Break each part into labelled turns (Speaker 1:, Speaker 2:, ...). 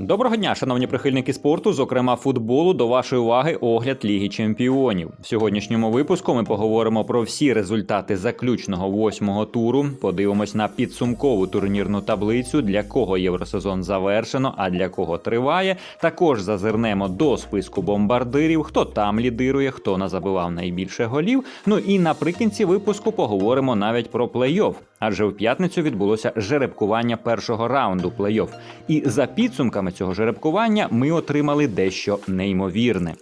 Speaker 1: Доброго дня, шановні прихильники спорту, зокрема футболу. До вашої уваги огляд Ліги Чемпіонів. В сьогоднішньому випуску ми поговоримо про всі результати заключного восьмого туру. Подивимось на підсумкову турнірну таблицю, для кого євросезон завершено, а для кого триває. Також зазирнемо до списку бомбардирів, хто там лідирує, хто назабивав найбільше голів. Ну і наприкінці випуску поговоримо навіть про плей-офф. Адже в п'ятницю відбулося жеребкування першого раунду плей-офф. І за підсумками цього жеребкування ми отримали дещо неймовірне.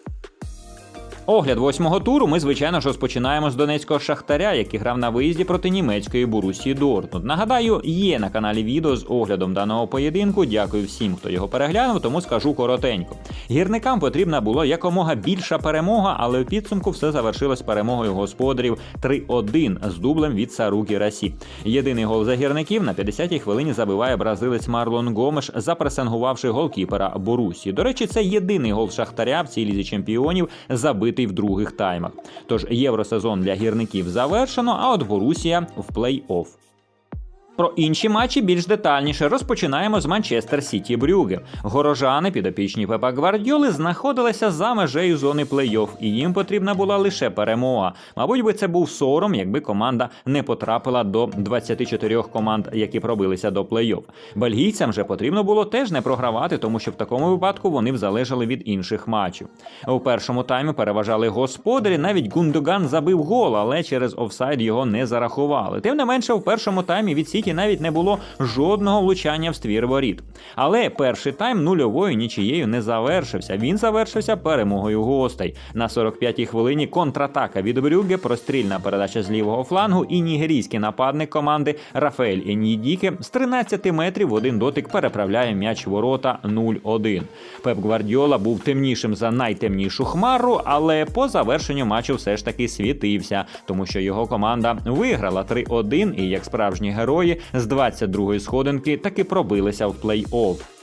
Speaker 1: Огляд восьмого туру ми, звичайно ж, розпочинаємо з донецького шахтаря, який грав на виїзді проти німецької Бурусі Дортмунд. Нагадаю, є на каналі відео з оглядом даного поєдинку. Дякую всім, хто його переглянув, тому скажу коротенько. Гірникам потрібна було якомога більша перемога, але в підсумку все завершилось перемогою господарів 3-1 з дублем від Сарукі Расі. Єдиний гол за гірників на 50-й хвилині забиває бразилець Марлон Гомеш, запресингувавши голкіпера Борусі. До речі, це єдиний гол Шахтаря в цій лізі чемпіонів, забитий в других таймах. Тож євросезон для гірників завершено, а от Борусія в плей-офф. Про інші матчі більш детальніше розпочинаємо з Манчестер Сіті Брюге. Горожани, підопічні Пепа Гвардіоли, знаходилися за межею зони плей-офф, і їм потрібна була лише перемога. Мабуть, би це був сором, якби команда не потрапила до 24 команд, які пробилися до плей-офф. Бельгійцям же потрібно було теж не програвати, тому що в такому випадку вони б залежали від інших матчів. У першому таймі переважали господарі. Навіть Гундоган забив гол, але через офсайд його не зарахували. Тим не менше, в першому таймі від Сіті навіть не було жодного влучання в ствір воріт. Але перший тайм нульовою нічією не завершився. Він завершився перемогою гостей. На 45-й хвилині контратака від Брюгге, прострільна передача з лівого флангу і нігерійський нападник команди Рафаель Енідіке з 13 метрів в один дотик переправляє м'яч ворота 0-1. Пеп Гвардіола був темнішим за найтемнішу хмару, але по завершенню матчу все ж таки світився, тому що його команда виграла 3-1 і як справжні герої з 22-ї сходинки таки пробилися в плей-офф.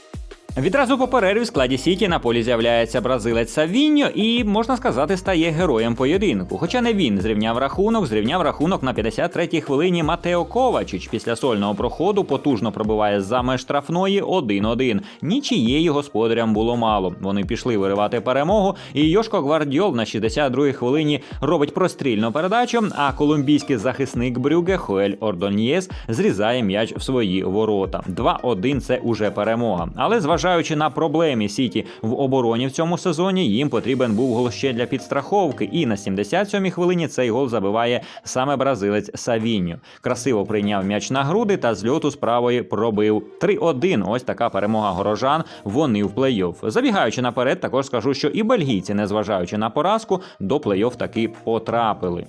Speaker 1: Відразу по перерві в складі Сіті на полі з'являється бразилець Савіньо і, можна сказати, стає героєм поєдинку. Хоча не він зрівняв рахунок, зрівняв рахунок на 53-й хвилині Матео Ковачич після сольного проходу потужно пробиває за меж штрафної 1-1. Нічієї господарям було мало. Вони пішли виривати перемогу, і Йошко Гвардіол на 62-й хвилині робить прострільну передачу. А колумбійський захисник Брюге Хоель Ордоньєс зрізає м'яч в свої ворота. 2-1 – це уже перемога. Але зважаючи Зважаючи на проблеми Сіті в обороні в цьому сезоні, їм потрібен був гол ще для підстраховки. І на 77-й хвилині цей гол забиває саме бразилець Савіньо. Красиво прийняв м'яч на груди та з льоту з правої пробив 3-1. Ось така перемога горожан. Вони в плей-офф. Забігаючи наперед, також скажу, що і бельгійці, незважаючи на поразку, до плей-офф таки потрапили.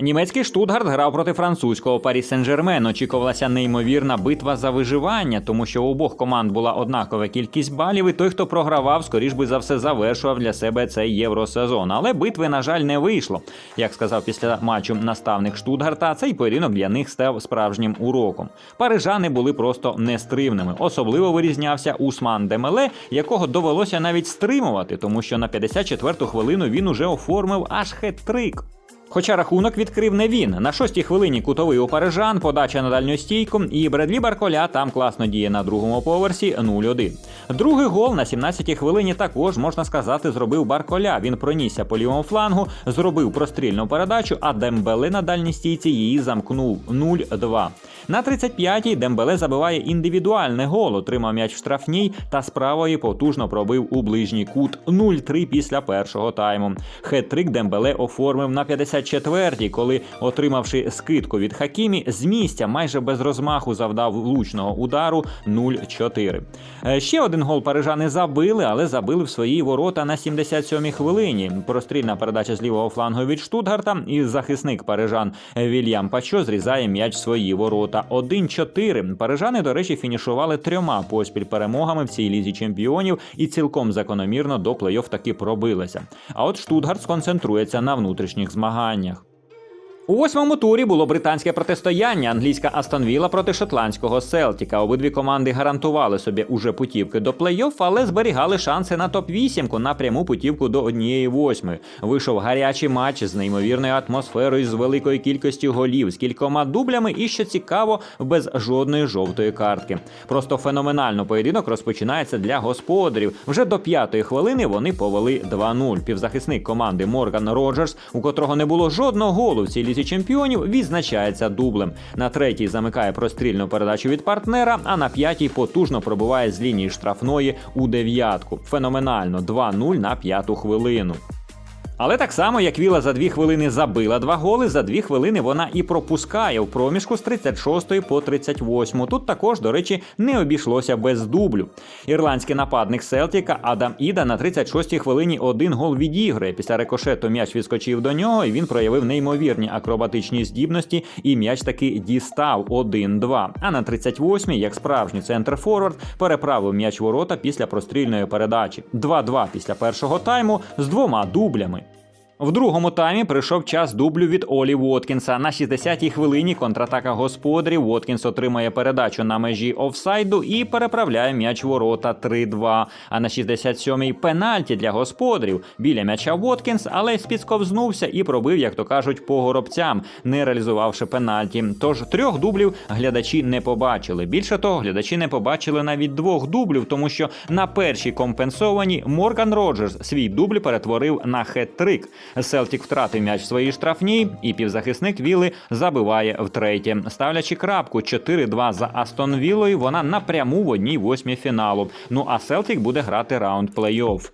Speaker 1: Німецький Штутгарт грав проти французького Парі Сен-Жермен. Очікувалася неймовірна битва за виживання, тому що у обох команд була однакова кількість балів, і той, хто програвав, скоріш би за все завершував для себе цей євросезон. Але битви, на жаль, не вийшло. Як сказав після матчу наставник Штутгарта, цей поєдинок для них став справжнім уроком. Парижани були просто нестримними. Особливо вирізнявся Усман Демеле, якого довелося навіть стримувати, тому що на 54-ту хвилину він уже оформив аж хет-трик. Хоча рахунок відкрив не він. На шостій хвилині кутовий у парижан, подача на дальню стійку, і Бредлі Барколя там класно діє на другому поверсі 0-1. Другий гол на 17-й хвилині також можна сказати зробив Барколя. Він пронісся по лівому флангу, зробив прострільну передачу, а Дембеле на дальній стійці її замкнув 0-2. На 35-й Дембеле забиває індивідуальний гол, отримав м'яч в штрафній та з правої потужно пробив у ближній кут 0-3 після першого тайму. Хет-трик Дембеле оформив на 54-й, коли, отримавши скидку від Хакімі, з місця майже без розмаху завдав влучного удару 0-4. Е, Ще один гол парижани забили, але забили в свої ворота на 77-й хвилині. Прострільна передача з лівого флангу від Штутгарта, і захисник парижан Вільям Пачо зрізає м'яч в свої ворота. 1-4. Парижани, до речі, фінішували трьома поспіль перемогами в цій лізі чемпіонів і цілком закономірно до плей-офф таки пробилися. А от Штутгарт сконцентрується на внутрішніх змаганнях питаннях. У восьмому турі було британське протистояння англійська Астон Вілла проти шотландського Селтіка. Обидві команди гарантували собі уже путівки до плей-офф, але зберігали шанси на топ-8 на пряму путівку до однієї восьми. Вийшов гарячий матч з неймовірною атмосферою, з великою кількістю голів, з кількома дублями і що цікаво, без жодної жовтої картки. Просто феноменально поєдинок розпочинається для господарів. Вже до п'ятої хвилини вони повели 2-0. Півзахисник команди Морган Роджерс, у котрого не було жодного голу в цій лізі чемпіонів, відзначається дублем. На третій замикає прострільну передачу від партнера, а на п'ятій потужно пробиває з лінії штрафної у дев'ятку. Феноменально 2-0 на п'яту хвилину. Але так само, як Віла за дві хвилини забила два голи, за дві хвилини вона і пропускає в проміжку з 36 по 38. Тут також, до речі, не обійшлося без дублю. Ірландський нападник Селтіка Адам Іда на 36-й хвилині один гол відіграє. Після рикошету м'яч відскочив до нього, і він проявив неймовірні акробатичні здібності, і м'яч таки дістав 1-2. А на 38-й, як справжній центр форвард, переправив м'яч ворота після прострільної передачі. 2-2 після першого тайму з двома дублями. В другому таймі прийшов час дублю від Олі Воткінса. На 60-й хвилині контратака господарів. Воткінс отримає передачу на межі офсайду і переправляє м'яч ворота 3-2. А на 67-й пенальті для господарів. Біля м'яча Воткінс, але спідсковзнувся і пробив, як то кажуть, по горобцям, не реалізувавши пенальті. Тож трьох дублів глядачі не побачили. Більше того, глядачі не побачили навіть двох дублів, тому що на першій компенсовані Морган Роджерс свій дубль перетворив на хет-трик. Селтік втратив м'яч в своїй штрафній, і півзахисник Віли забиває втретє. Ставлячи крапку 4-2 за Астон Вілою, вона напряму в одній восьмій фіналу. Ну а Селтік буде грати раунд плей-офф.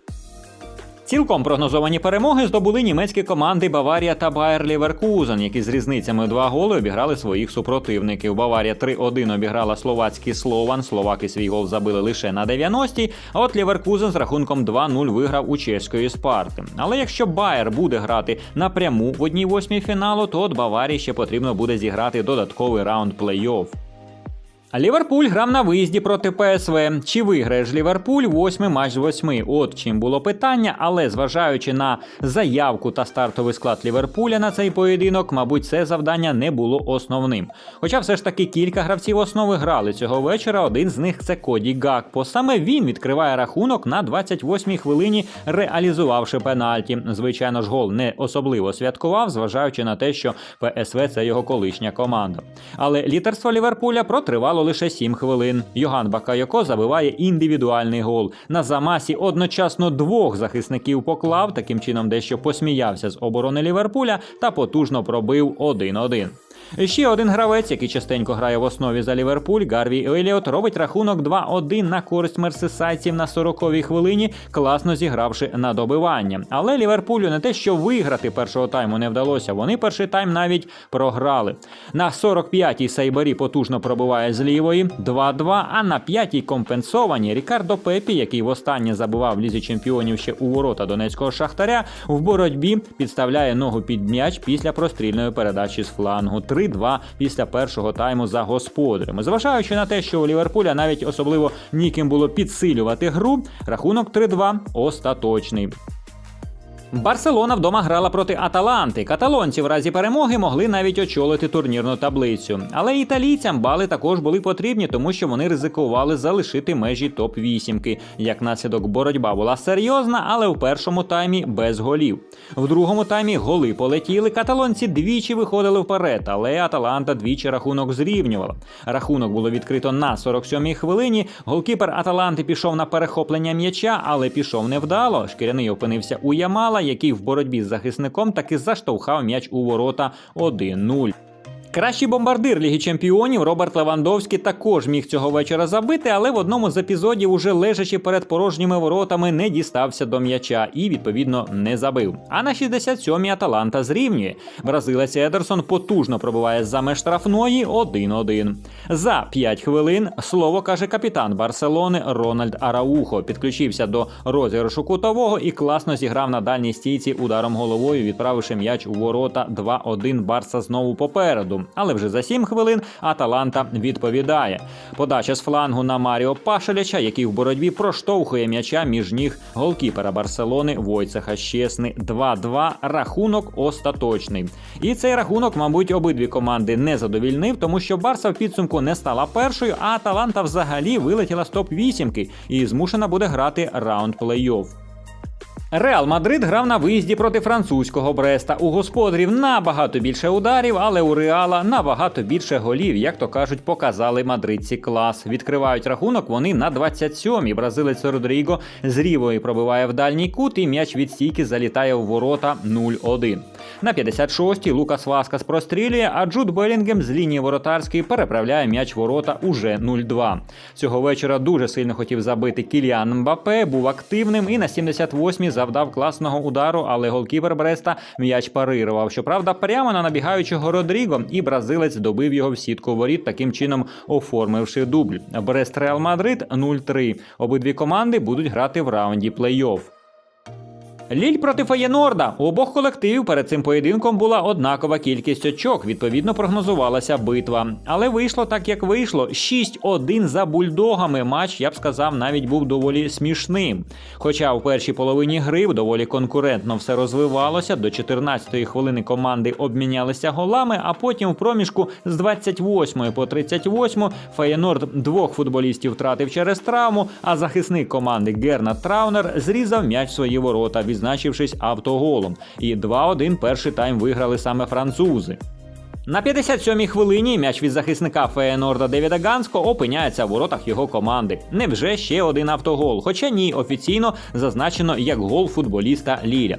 Speaker 1: Цілком прогнозовані перемоги здобули німецькі команди Баварія та Байер Ліверкузен, які з різницями два голи обіграли своїх супротивників. Баварія 3-1 обіграла словацький Слован. Словаки свій гол забили лише на 90-й, А от Ліверкузен з рахунком 2-0 виграв у чеської Спарти. Але якщо Байер буде грати напряму в одній восьмій фіналу, то от Баварії ще потрібно буде зіграти додатковий раунд плей-офф. Ліверпуль грав на виїзді проти ПСВ. Чи виграє ж Ліверпуль восьмий матч з восьми? От чим було питання, але зважаючи на заявку та стартовий склад Ліверпуля на цей поєдинок, мабуть, це завдання не було основним. Хоча все ж таки кілька гравців основи грали цього вечора. Один з них це Коді Гакпо. Саме він відкриває рахунок на 28-й хвилині, реалізувавши пенальті. Звичайно ж, гол не особливо святкував, зважаючи на те, що ПСВ це його колишня команда. Але лідерство Ліверпуля протривало лише 7 хвилин. Йоган Бакайоко забиває індивідуальний гол. На замасі одночасно двох захисників поклав, таким чином дещо посміявся з оборони Ліверпуля та потужно пробив 1-1. Ще один гравець, який частенько грає в основі за Ліверпуль, Гарві Еліот, робить рахунок 2-1 на користь мерсисайців на 40-й хвилині, класно зігравши на добивання. Але Ліверпулю не те, що виграти першого тайму не вдалося. Вони перший тайм навіть програли. На 45-й Сайбарі потужно пробиває з лівої 2-2, а на 5-й компенсовані Рікардо Пепі, який востаннє забивав в лізі чемпіонів ще у ворота донецького шахтаря, в боротьбі підставляє ногу під м'яч після прострільної передачі з флангу. 3-2 після першого тайму за господарями. Зважаючи на те, що у Ліверпуля навіть особливо ніким було підсилювати гру, рахунок 3-2 остаточний. Барселона вдома грала проти Аталанти. Каталонці в разі перемоги могли навіть очолити турнірну таблицю. Але італійцям бали також були потрібні, тому що вони ризикували залишити межі топ-8. Як наслідок, боротьба була серйозна, але в першому таймі без голів. В другому таймі голи полетіли. Каталонці двічі виходили вперед, але Аталанта двічі рахунок зрівнювала. Рахунок було відкрито на 47-й хвилині. Голкіпер Аталанти пішов на перехоплення м'яча, але пішов невдало. Шкіряний опинився у Ямала, який в боротьбі з захисником таки заштовхав м'яч у ворота 1-0. Кращий бомбардир Ліги Чемпіонів Роберт Левандовський також міг цього вечора забити, але в одному з епізодів, уже лежачи перед порожніми воротами, не дістався до м'яча і, відповідно, не забив. А на 67-й Аталанта зрівнює. Бразилець Едерсон потужно пробиває за меж штрафної 1-1. За 5 хвилин слово каже капітан Барселони Рональд Араухо. Підключився до розіграшу кутового і класно зіграв на дальній стійці ударом головою, відправивши м'яч у ворота 2-1 Барса знову попереду. Але вже за 7 хвилин Аталанта відповідає. Подача з флангу на Маріо Пашеляча, який в боротьбі проштовхує м'яча між ніг голкіпера Барселони Войцеха Щесни 2-2. Рахунок остаточний. І цей рахунок, мабуть, обидві команди не задовільнив, тому що Барса в підсумку не стала першою, а Аталанта взагалі вилетіла з топ 8 і змушена буде грати раунд плей-офф. Реал Мадрид грав на виїзді проти французького Бреста. У господарів набагато більше ударів, але у Реала набагато більше голів, як то кажуть, показали мадридці клас. Відкривають рахунок вони на 27-й. Бразилець Родріго з рівої пробиває в дальній кут, і м'яч від стійки залітає у ворота 0-1. На 56-й Лукас Васкас прострілює, а Джуд Белінгем з лінії воротарської переправляє м'яч ворота уже 0-2. Цього вечора дуже сильно хотів забити Кіліан Мбапе, був активним і на 78-й завдав класного удару, але голкіпер Бреста м'яч парирував. Щоправда, прямо на набігаючого Родріго, і бразилець добив його в сітку воріт, таким чином оформивши дубль. Брест Реал Мадрид 0-3. Обидві команди будуть грати в раунді плей-офф. Ліль проти Феєнорда. У обох колективів перед цим поєдинком була однакова кількість очок. Відповідно, прогнозувалася битва. Але вийшло так, як вийшло. 6-1 за бульдогами. Матч, я б сказав, навіть був доволі смішним. Хоча в першій половині гри доволі конкурентно все розвивалося. До 14-ї хвилини команди обмінялися голами, а потім в проміжку з 28 по 38 Феєнорд двох футболістів втратив через травму, а захисник команди Гернат Траунер зрізав м'яч свої ворота, відзначившись автоголом. І 2-1 перший тайм виграли саме французи. На 57-й хвилині м'яч від захисника Феєнорда Девіда Гансько опиняється в воротах його команди. Невже ще один автогол? Хоча ні, офіційно зазначено як гол футболіста Ліля.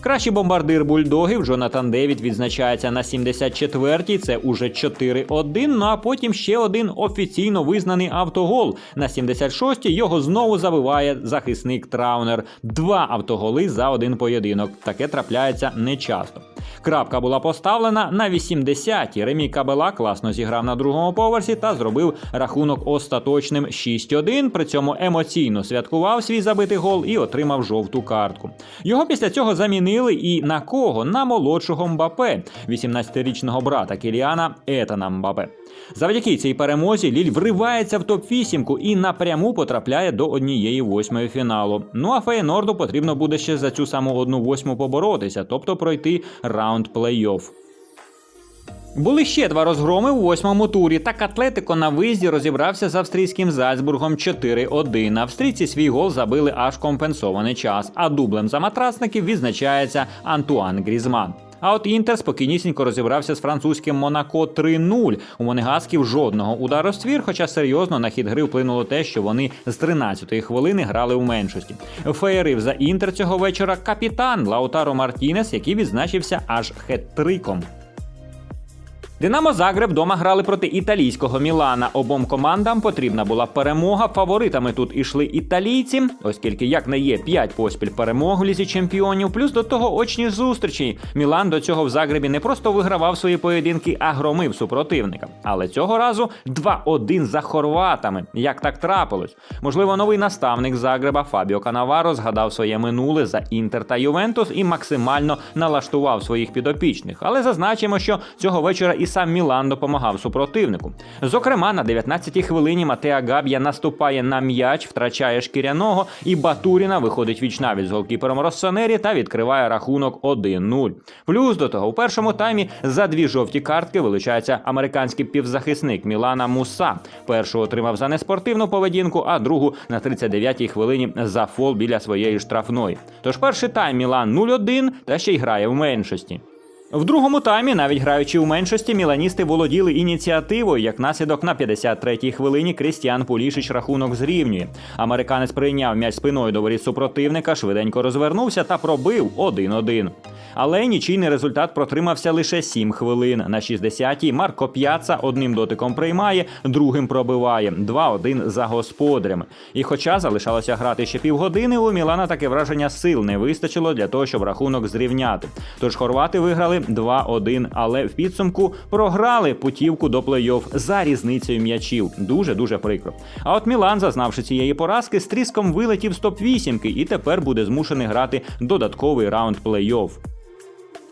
Speaker 1: Кращий бомбардир бульдогів Джонатан Девід відзначається на 74-й, це уже 4-1. Ну а потім ще один офіційно визнаний автогол. На 76-й його знову забиває захисник Траунер. Два автоголи за один поєдинок. Таке трапляється нечасто. Крапка була поставлена на 80-ті. Ремі Кабела класно зіграв на другому поверсі та зробив рахунок остаточним 6-1. При цьому емоційно святкував свій забитий гол і отримав жовту картку. Його після цього замінили і на кого? На молодшого Мбапе, 18-річного брата Кіліана Етана Мбапе. Завдяки цій перемозі Ліль вривається в топ-8 і напряму потрапляє до однієї восьмої фіналу. Ну а Фейнорду потрібно буде ще за цю саму одну восьму поборотися, тобто пройти раунд плей-офф. Були ще два розгроми у восьмому турі. Так Атлетико на виїзді розібрався з австрійським Зальцбургом 4-1. Австрійці свій гол забили аж компенсований час, а дублем за матрасників відзначається Антуан Грізман. А от Інтер спокійнісінько розібрався з французьким Монако 3-0. У Монегасків жодного удару ствір, хоча серйозно на хід гри вплинуло те, що вони з 13-ї хвилини грали у меншості. Феєрив за інтер цього вечора капітан Лаутаро Мартінес, який відзначився аж хет-триком. Динамо Загреб дома грали проти італійського Мілана. Обом командам потрібна була перемога. Фаворитами тут ішли італійці, оскільки як не є 5 поспіль перемог в лізі чемпіонів. Плюс до того очні зустрічі. Мілан до цього в Загребі не просто вигравав свої поєдинки, а громив супротивника. Але цього разу 2-1 за хорватами. Як так трапилось? Можливо, новий наставник Загреба Фабіо Канаваро згадав своє минуле за Інтер та Ювентус і максимально налаштував своїх підопічних. Але зазначимо, що цього вечора і сам Мілан допомагав супротивнику. Зокрема, на 19-й хвилині Матеа Габ'я наступає на м'яч, втрачає шкіряного, і Батуріна виходить вічнавіч з голкіпером Россонері та відкриває рахунок 1-0. Плюс до того, у першому таймі за дві жовті картки вилучається американський півзахисник Мілана Муса. Першу отримав за неспортивну поведінку, а другу на 39-й хвилині за фол біля своєї штрафної. Тож перший тайм Мілан 0-1 та ще й грає в меншості. В другому таймі, навіть граючи у меншості, міланісти володіли ініціативою. Як наслідок на 53-й хвилині Крістіан Пулішич рахунок зрівнює. Американець прийняв м'яч спиною до воріт супротивника, швиденько розвернувся та пробив 1-1. Але нічийний результат протримався лише 7 хвилин. На 60-й Марко П'яца одним дотиком приймає, другим пробиває 2-1 за господарями. І хоча залишалося грати ще півгодини, у Мілана таке враження сил не вистачило для того, щоб рахунок зрівняти. Тож хорвати виграли 2-1, але в підсумку програли путівку до плей-офф за різницею м'ячів. Дуже дуже прикро. А от Мілан, зазнавши цієї поразки, з тріском вилетів з топ-8 і тепер буде змушений грати додатковий раунд плей-офф.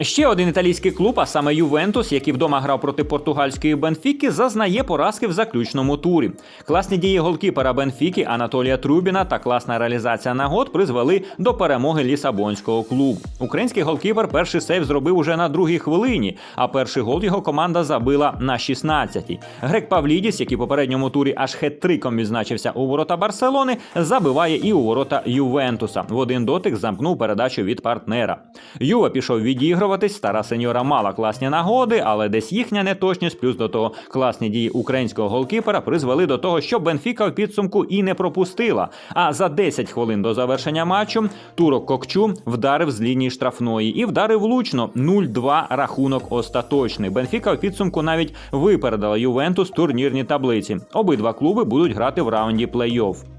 Speaker 1: Ще один італійський клуб, а саме Ювентус, який вдома грав проти португальської Бенфіки, зазнає поразки в заключному турі. Класні дії голкіпера Бенфіки Анатолія Трубіна та класна реалізація нагод призвели до перемоги лісабонського клубу. Український голкіпер перший сейв зробив уже на другій хвилині, а перший гол його команда забила на 16-й. Грек Павлідіс, який попередньому турі аж хет-триком відзначився у ворота Барселони, забиває і у ворота Ювентуса. В один дотик замкнув передачу від партнера. Юва пішов відігрувати відігруватись. Стара сеньора мала класні нагоди, але десь їхня неточність, плюс до того класні дії українського голкіпера призвели до того, що Бенфіка в підсумку і не пропустила. А за 10 хвилин до завершення матчу турок Кокчу вдарив з лінії штрафної і вдарив влучно 0-2 рахунок остаточний. Бенфіка в підсумку навіть випередила Ювентус в турнірній таблиці. Обидва клуби будуть грати в раунді плей-офф.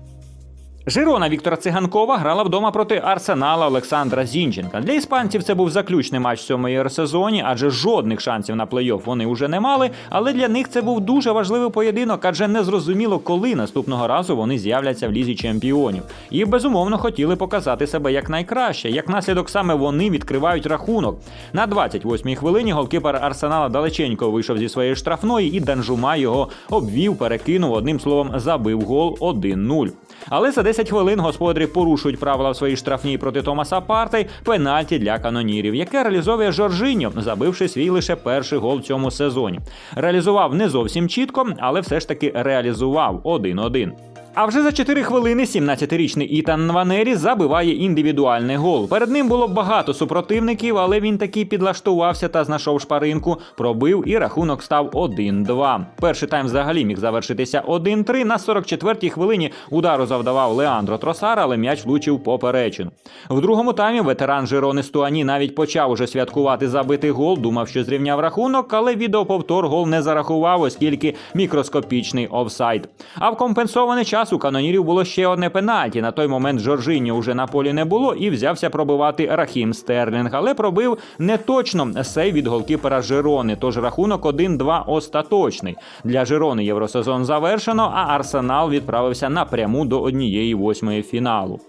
Speaker 1: Жирона Віктора Циганкова грала вдома проти Арсенала Олександра Зінченка. Для іспанців це був заключний матч в цьому євросезоні, адже жодних шансів на плей-офф вони вже не мали. Але для них це був дуже важливий поєдинок, адже не зрозуміло, коли наступного разу вони з'являться в лізі чемпіонів. І безумовно хотіли показати себе як найкраще. Як наслідок саме вони відкривають рахунок. На 28-й хвилині голкіпер Арсенала далеченько вийшов зі своєї штрафної, і Данжума його обвів, перекинув одним словом, забив гол 1-0. Але за 10 хвилин господарі порушують правила в своїй штрафній проти Томаса Партей пенальті для канонірів, яке реалізовує Жоржиньо, забивши свій лише перший гол в цьому сезоні. Реалізував не зовсім чітко, але все ж таки реалізував 1-1. А вже за 4 хвилини 17-річний Ітан Нванері забиває індивідуальний гол. Перед ним було багато супротивників, але він таки підлаштувався та знайшов шпаринку, пробив і рахунок став 1-2. Перший тайм взагалі міг завершитися 1-3. На 44-й хвилині удару завдавав Леандро Тросар, але м'яч влучив поперечину. В другому таймі ветеран Жирони Стуані навіть почав уже святкувати забитий гол, думав, що зрівняв рахунок, але відеоповтор гол не зарахував, оскільки мікроскопічний офсайд. А в компенсований час у канонірів було ще одне пенальті. На той момент Жоржиньо уже на полі не було і взявся пробивати Рахім Стерлінг, але пробив не точно сей від голкіпера Жирони. Тож рахунок 1-2 остаточний. Для Жирони євросезон завершено, а Арсенал відправився напряму до однієї восьмої фіналу.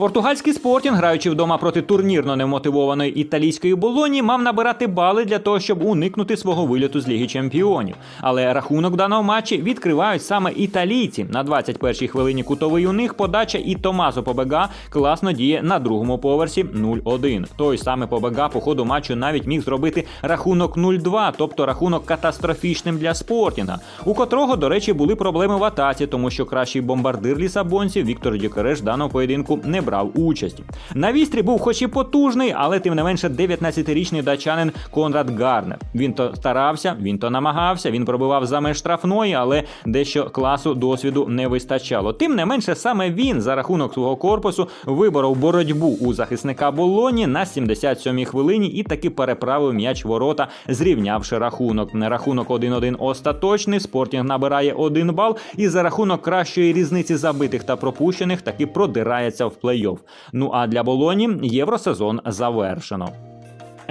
Speaker 1: Португальський спортінг, граючи вдома проти турнірно немотивованої італійської болоні, мав набирати бали для того, щоб уникнути свого вильоту з Ліги Чемпіонів. Але рахунок в даному матчі відкривають саме італійці. На 21-й хвилині кутовий у них подача і Томазо Побега класно діє на другому поверсі 0-1. Той саме Побега по ходу матчу навіть міг зробити рахунок 0-2, тобто рахунок катастрофічним для спортінга, у котрого, до речі, були проблеми в атаці, тому що кращий бомбардир лісабонців Віктор Дюкереш в даному поєдинку не брав участі. На вістрі був хоч і потужний, але тим не менше 19-річний дачанин Конрад Гарнер. Він то старався, він то намагався, він пробивав за меж штрафної, але дещо класу досвіду не вистачало. Тим не менше, саме він за рахунок свого корпусу виборов боротьбу у захисника Болоні на 77-й хвилині і таки переправив м'яч ворота, зрівнявши рахунок. Рахунок 1-1 остаточний. Спортінг набирає один бал і за рахунок кращої різниці забитих та пропущених таки продирається в плей плей-офф. Ну а для Болоні євросезон завершено.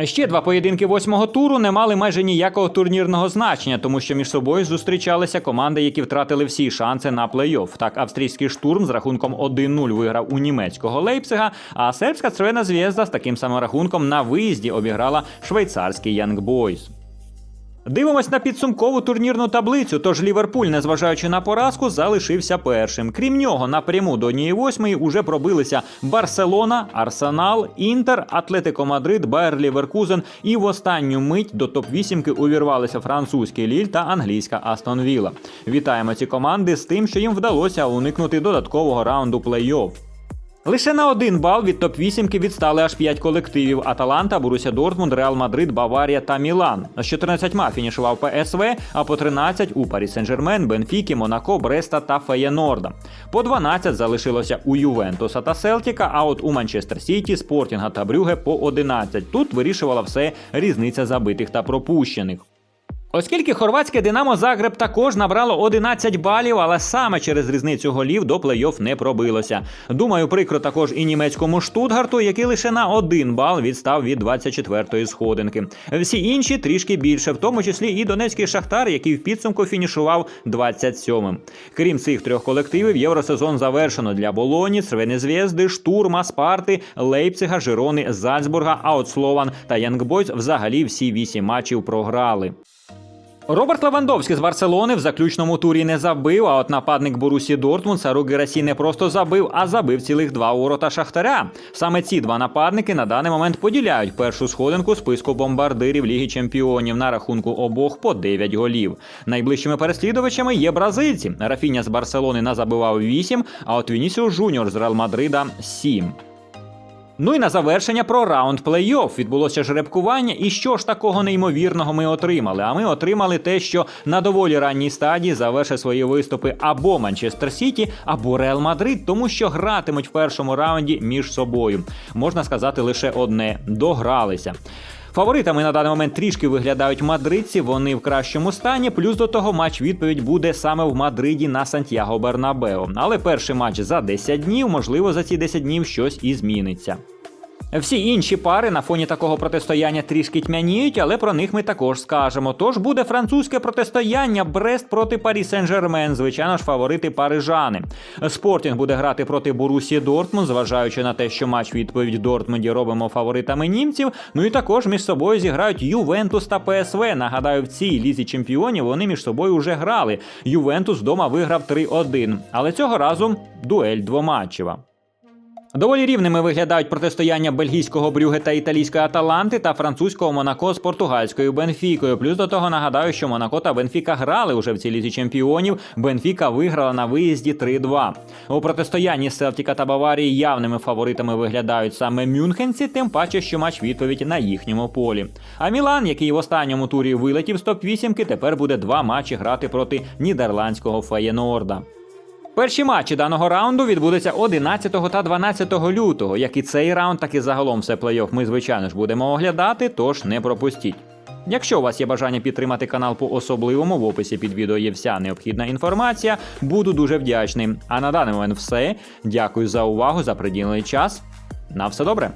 Speaker 1: Ще два поєдинки восьмого туру не мали майже ніякого турнірного значення, тому що між собою зустрічалися команди, які втратили всі шанси на плей-офф. Так, австрійський штурм з рахунком 1-0 виграв у німецького Лейпцига, а сербська Црвена Звєзда з таким самим рахунком на виїзді обіграла швейцарський Янг Бойс. Дивимось на підсумкову турнірну таблицю. Тож Ліверпуль, незважаючи на поразку, залишився першим. Крім нього, напряму до однієї восьмої уже пробилися Барселона, Арсенал, Інтер, Атлетико Мадрид, Байер Ліверкузен. І в останню мить до топ 8 увірвалися французький Ліль та англійська Астон Вілла. Вітаємо ці команди з тим, що їм вдалося уникнути додаткового раунду плей-офф. Лише на один бал від топ-8 відстали аж 5 колективів: Аталанта, Боруся Дортмунд, Реал Мадрид, Баварія та Мілан. З 14 фінішував ПСВ, а по 13 у Парі Сен-Жермен, Бенфіки, Монако, Бреста та Феєнорда. По 12 залишилося у Ювентуса та Селтіка. А от у Манчестер Сіті, Спортінга та Брюге по 11. Тут вирішувала все різниця забитих та пропущених. Оскільки хорватське Динамо Загреб також набрало 11 балів, але саме через різницю голів до плей-офф не пробилося. Думаю, прикро також і німецькому Штутгарту, який лише на один бал відстав від 24-ї сходинки. Всі інші трішки більше, в тому числі і Донецький Шахтар, який в підсумку фінішував 27-м. Крім цих трьох колективів, євросезон завершено для Болоні, Цвенезвєзди, Штурма, Спарти, Лейпцига, Жирони, Зальцбурга, а от Слован та Янгбойс взагалі всі вісім матчів програли. Роберт Левандовський з Барселони в заключному турі не забив. А от нападник Борусі Дортмунд Сару Герасі не просто забив, а забив цілих два ворота Шахтаря. Саме ці два нападники на даний момент поділяють першу сходинку списку бомбардирів Ліги Чемпіонів на рахунку обох по 9 голів. Найближчими переслідувачами є бразильці. Рафіня з Барселони назабивав 8, а от Вінісіус Жуніор з Реал Мадрида 7. Ну і на завершення про раунд плей-офф відбулося жеребкування. І що ж такого неймовірного ми отримали? А ми отримали те, що на доволі ранній стадії завершить свої виступи або Манчестер Сіті, або Реал Мадрид, тому що гратимуть в першому раунді між собою. Можна сказати лише одне: догралися. Фаворитами на даний момент трішки виглядають мадридці. Вони в кращому стані. Плюс до того матч відповідь буде саме в Мадриді на Сантьяго Бернабео. Але перший матч за 10 днів, можливо, за ці 10 днів щось і зміниться. Всі інші пари на фоні такого протистояння трішки тьмяніють, але про них ми також скажемо. Тож буде французьке протистояння Брест проти Парі Сен-Жермен. Звичайно ж, фаворити парижани. Спортінг буде грати проти Борусі Дортмунд, зважаючи на те, що матч відповідь Дортмунді робимо фаворитами німців. Ну і також між собою зіграють Ювентус та ПСВ. Нагадаю, в цій лізі чемпіонів вони між собою вже грали. Ювентус вдома виграв 3-1. Але цього разу дуель двоматчева. Доволі рівними виглядають протистояння бельгійського Брюге та італійської Аталанти та французького Монако з португальською Бенфікою. Плюс до того нагадаю, що Монако та Бенфіка грали уже в цій лізі чемпіонів. Бенфіка виграла на виїзді 3-2. У протистоянні Селтіка та Баварії явними фаворитами виглядають саме мюнхенці, тим паче, що матч відповідь на їхньому полі. А Мілан, який в останньому турі вилетів з топ-8, тепер буде два матчі грати проти нідерландського Феєнорда. Перші матчі даного раунду відбудуться 11 та 12 лютого. Як і цей раунд, так і загалом все плей-офф ми, звичайно ж, будемо оглядати, тож не пропустіть. Якщо у вас є бажання підтримати канал по особливому, в описі під відео є вся необхідна інформація. Буду дуже вдячний. А на даний момент все. Дякую за увагу, за приділений час. На все добре.